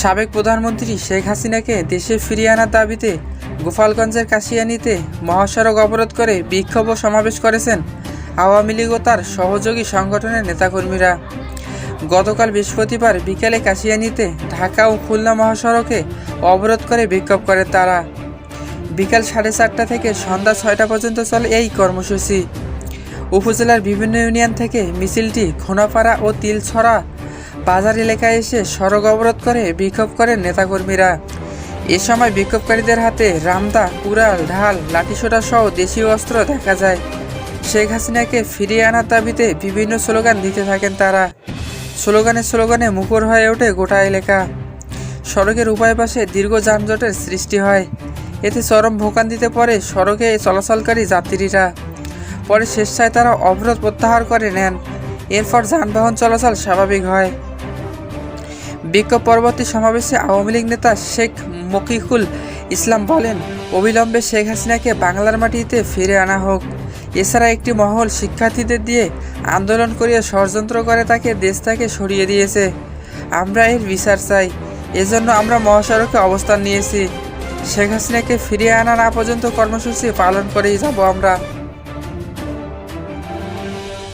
সাবেক প্রধানমন্ত্রী শেখ হাসিনাকে দেশে ফিরিয়ে আনার দাবিতে গোপালগঞ্জের কাশিয়ানিতে মহাসড়ক অবরোধ করে বিক্ষোভ ও সমাবেশ করেছেন আওয়ামী লীগ ও তার সহযোগী সংগঠনের নেতাকর্মীরা। গতকাল বৃহস্পতিবার বিকেলে কাশিয়ানিতে ঢাকা ও খুলনা মহাসড়কে অবরোধ করে বিক্ষোভ করে তারা। বিকাল সাড়ে চারটা থেকে সন্ধ্যা ছয়টা পর্যন্ত চলে এই কর্মসূচি। উপজেলার বিভিন্ন ইউনিয়ন থেকে মিছিলটি ঘোনাপাড়া ও তিলছড়া বাজার এলাকায় এসে সড়ক অবরোধ করে বিক্ষোভ করেন নেতাকর্মীরা। এ সময় বিক্ষোভকারীদের হাতে রামদা, কুড়াল, ঢাল, লাঠিসোঁটা সহ দেশীয় অস্ত্র দেখা যায়। শেখ হাসিনাকে ফিরিয়ে আনার দাবিতে বিভিন্ন স্লোগান দিতে থাকেন তারা। স্লোগানে স্লোগানে মুখর হয়ে ওঠে গোটা এলাকা। সড়কের উভয় পাশে দীর্ঘ যানজটের সৃষ্টি হয়। এতে চরম ভোগান্তিতে পড়ে সড়কে চলাচলকারী যাত্রীরা। পরে স্বেচ্ছায় তারা অবরোধ প্রত্যাহার করে নেন। এরপর যানবাহন চলাচল স্বাভাবিক হয়। বিক্ষোভ পরবর্তী সমাবেশে আওয়ামী লীগ নেতা শেখ মকিকুল ইসলাম বলেন, অবিলম্বে শেখ হাসিনাকে বাংলার মাটিতে ফিরে আনা হোক। এছাড়া একটি মহল শিক্ষার্থীদের দিয়ে আন্দোলন করিয়ে ষড়যন্ত্র করে তাকে দেশ থেকে সরিয়ে দিয়েছে। আমরা এর বিচার চাই। এজন্য আমরা মহাসড়কে অবস্থান নিয়েছি। শেখ হাসিনাকে ফিরিয়ে আনা না পর্যন্ত কর্মসূচি পালন করেই যাব আমরা।